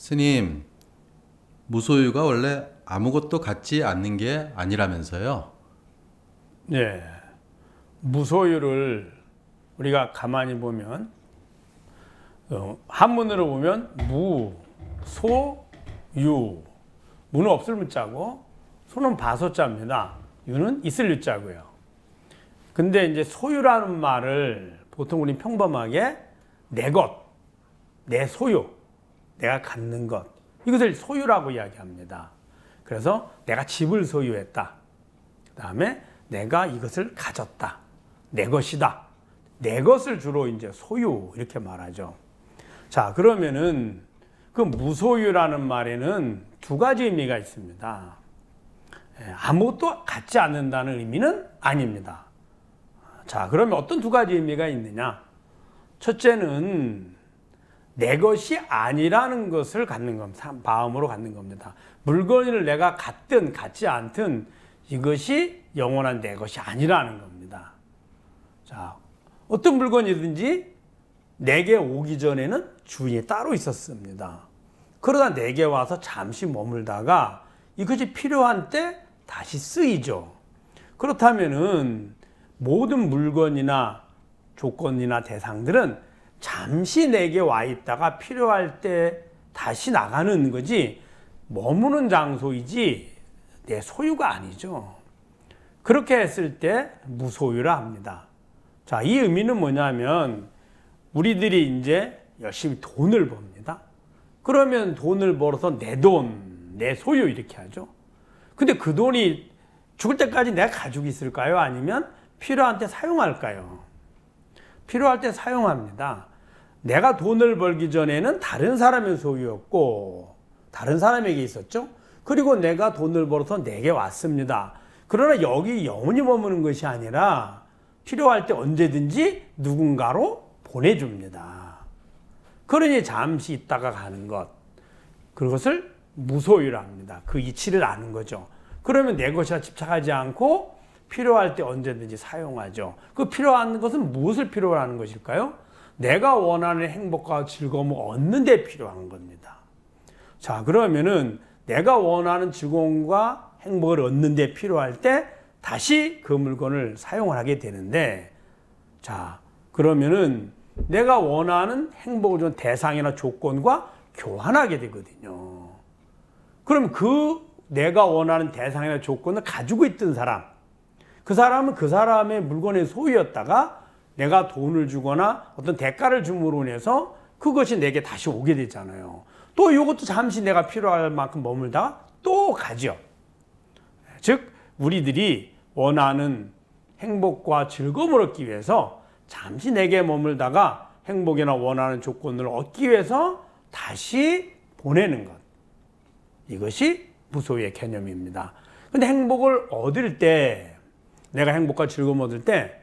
스님, 무소유가 원래 아무것도 갖지 않는 게 아니라면서요? 예. 무소유를 우리가 가만히 보면 어, 한문으로 보면 무, 소, 유. 무는 없을 문자고 소는 바소자입니다. 유는 있을 유자고요. 근데 이제 소유라는 말을 보통 우리 평범하게 내 것, 내 소유, 내가 갖는 것 이것을 소유라고 이야기합니다. 그래서 내가 집을 소유했다. 그 다음에 내가 이것을 가졌다. 내 것이다. 내 것을 주로 이제 소유 이렇게 말하죠. 자, 그러면은 그 무소유라는 말에는 두 가지 의미가 있습니다. 예, 아무것도 갖지 않는다는 의미는 아닙니다. 자, 그러면 어떤 두 가지 의미가 있느냐? 첫째는 내 것이 아니라는 것을 갖는 겁니다. 마음으로 갖는 겁니다. 물건을 내가 갖든 갖지 않든 이것이 영원한 내 것이 아니라는 겁니다. 자, 어떤 물건이든지 내게 오기 전에는 주인이 따로 있었습니다. 그러다 내게 와서 잠시 머물다가 이것이 필요한 때 다시 쓰이죠. 그렇다면은 모든 물건이나 조건이나 대상들은 잠시 내게 와 있다가 필요할 때 다시 나가는 거지 머무는 장소이지 내 소유가 아니죠. 그렇게 했을 때 무소유라 합니다. 자, 이 의미는 뭐냐면 우리들이 이제 열심히 돈을 법니다. 그러면 돈을 벌어서 내 돈, 내 소유 이렇게 하죠. 근데 그 돈이 죽을 때까지 내가 가지고 있을까요? 아니면 필요한 때 사용할까요? 필요할 때 사용합니다. 내가 돈을 벌기 전에는 다른 사람의 소유였고, 다른 사람에게 있었죠? 그리고 내가 돈을 벌어서 내게 왔습니다. 그러나 여기 영원히 머무는 것이 아니라 필요할 때 언제든지 누군가로 보내줍니다. 그러니 잠시 있다가 가는 것. 그것을 무소유라 합니다. 그 이치를 아는 거죠. 그러면 내 것이라 집착하지 않고 필요할 때 언제든지 사용하죠. 그 필요한 것은 무엇을 필요로 하는 것일까요? 내가 원하는 행복과 즐거움을 얻는 데 필요한 겁니다. 자, 그러면은 내가 원하는 즐거움과 행복을 얻는 데 필요할 때 다시 그 물건을 사용을 하게 되는데 자, 그러면은 내가 원하는 행복을 주는 대상이나 조건과 교환하게 되거든요. 그럼 그 내가 원하는 대상이나 조건을 가지고 있던 사람, 그 사람은 그 사람의 물건의 소유였다가 내가 돈을 주거나 어떤 대가를 줌으로 인해서 그것이 내게 다시 오게 되잖아요. 또 이것도 잠시 내가 필요할 만큼 머물다가 또 가죠. 즉, 우리들이 원하는 행복과 즐거움을 얻기 위해서 잠시 내게 머물다가 행복이나 원하는 조건을 얻기 위해서 다시 보내는 것. 이것이 무소유의 개념입니다. 근데 행복을 얻을 때, 내가 행복과 즐거움을 얻을 때,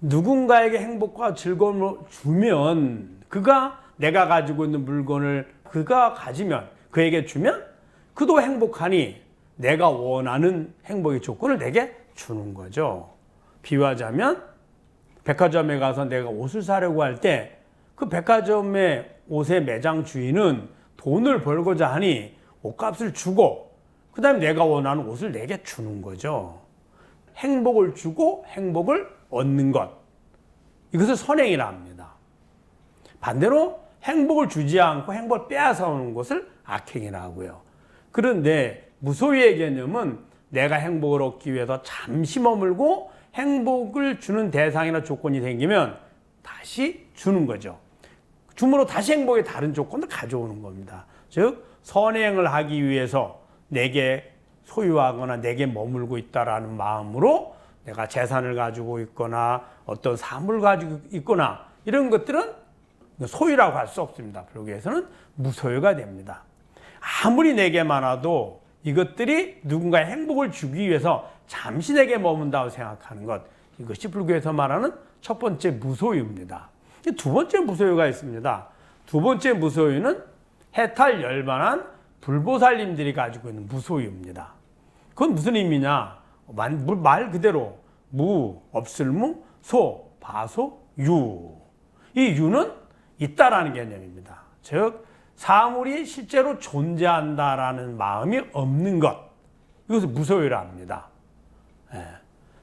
누군가에게 행복과 즐거움을 주면, 그가 내가 가지고 있는 물건을 그가 가지면, 그에게 주면, 그도 행복하니 내가 원하는 행복의 조건을 내게 주는 거죠. 비유하자면, 백화점에 가서 내가 옷을 사려고 할 때, 그 백화점의 옷의 매장 주인은 돈을 벌고자 하니 옷값을 주고 그 다음에 내가 원하는 옷을 내게 주는 거죠. 행복을 주고 행복을 얻는 것. 이것을 선행이라 합니다. 반대로 행복을 주지 않고 행복을 빼앗아 오는 것을 악행이라 하고요. 그런데 무소유의 개념은 내가 행복을 얻기 위해서 잠시 머물고 행복을 주는 대상이나 조건이 생기면 다시 주는 거죠. 줌으로 다시 행복의 다른 조건을 가져오는 겁니다. 즉 선행을 하기 위해서 내게 소유하거나 내게 머물고 있다라는 마음으로 내가 재산을 가지고 있거나 어떤 사물을 가지고 있거나 이런 것들은 소유라고 할 수 없습니다. 여기에서는 무소유가 됩니다. 아무리 내게 많아도 이것들이 누군가의 행복을 주기 위해서 잠시 내게 머문다고 생각하는 것 이것이 불교에서 말하는 첫 번째 무소유입니다. 두 번째 무소유가 있습니다. 두 번째 무소유는 해탈 열반한 불보살님들이 가지고 있는 무소유입니다. 그건 무슨 의미냐? 말 그대로 무, 없을무, 소, 바소, 유. 이 유는 있다라는 개념입니다. 즉 사물이 실제로 존재한다라는 마음이 없는 것. 이것을 무소유라 합니다. 예.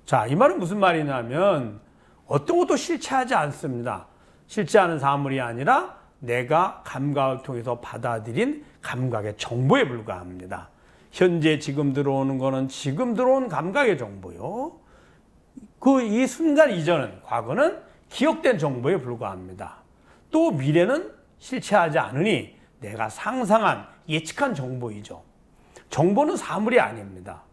자, 이 말은 무슨 말이냐면 어떤 것도 실체하지 않습니다. 실체하는 사물이 아니라 내가 감각을 통해서 받아들인 감각의 정보에 불과합니다. 현재 지금 들어오는 거는 지금 들어온 감각의 정보요. 그 이 순간 이전은 과거는 기억된 정보에 불과합니다. 또 미래는 실체하지 않으니 내가 상상한 예측한 정보이죠. 정보는 사물이 아닙니다.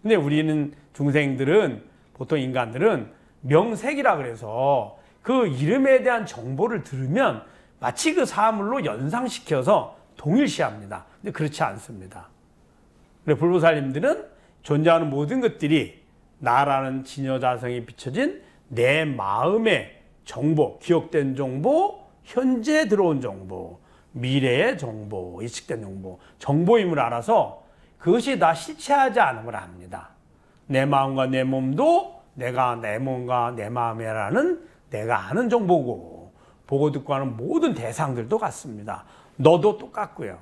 근데 우리는 중생들은 보통 인간들은 명색이라 그래서 그 이름에 대한 정보를 들으면 마치 그 사물로 연상시켜서 동일시합니다. 근데 그렇지 않습니다. 그래 불보살님들은 존재하는 모든 것들이 나라는 진여자성이 비춰진 내 마음의 정보, 기억된 정보, 현재 들어온 정보, 미래의 정보, 예측된 정보, 정보임을 알아서 그것이 다 실체하지 않음을 압니다. 내 마음과 내 몸도 내가 내 몸과 내 마음이라는 내가 아는 정보고 보고 듣고 하는 모든 대상들도 같습니다. 너도 똑같고요.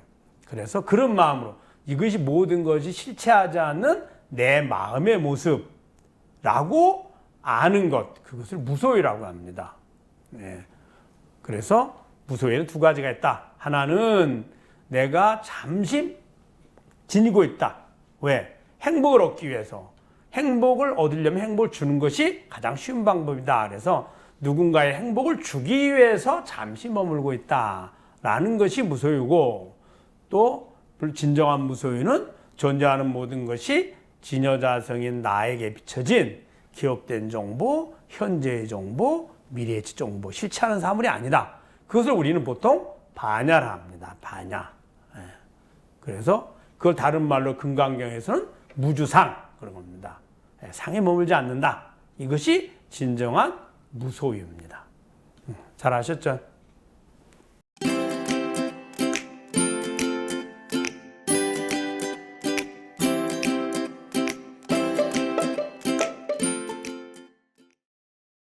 그래서 그런 마음으로 이것이 모든 것이 실체하지 않는 내 마음의 모습라고 아는 것 그것을 무소유라고 합니다. 네. 그래서 무소유에는 두 가지가 있다. 하나는 내가 잠시 지니고 있다. 왜? 행복을 얻기 위해서. 행복을 얻으려면 행복을 주는 것이 가장 쉬운 방법이다. 그래서 누군가의 행복을 주기 위해서 잠시 머물고 있다. 라는 것이 무소유고 또 진정한 무소유는 존재하는 모든 것이 진여자성인 나에게 비춰진 기억된 정보, 현재의 정보, 미래의 정보, 실체하는 사물이 아니다. 그것을 우리는 보통 반야라 합니다. 반야. 예. 그래서 그걸 다른 말로 금강경에서는 무주상 그런 겁니다. 예, 상에 머물지 않는다. 이것이 진정한 무소유입니다. 음, 잘 아셨죠?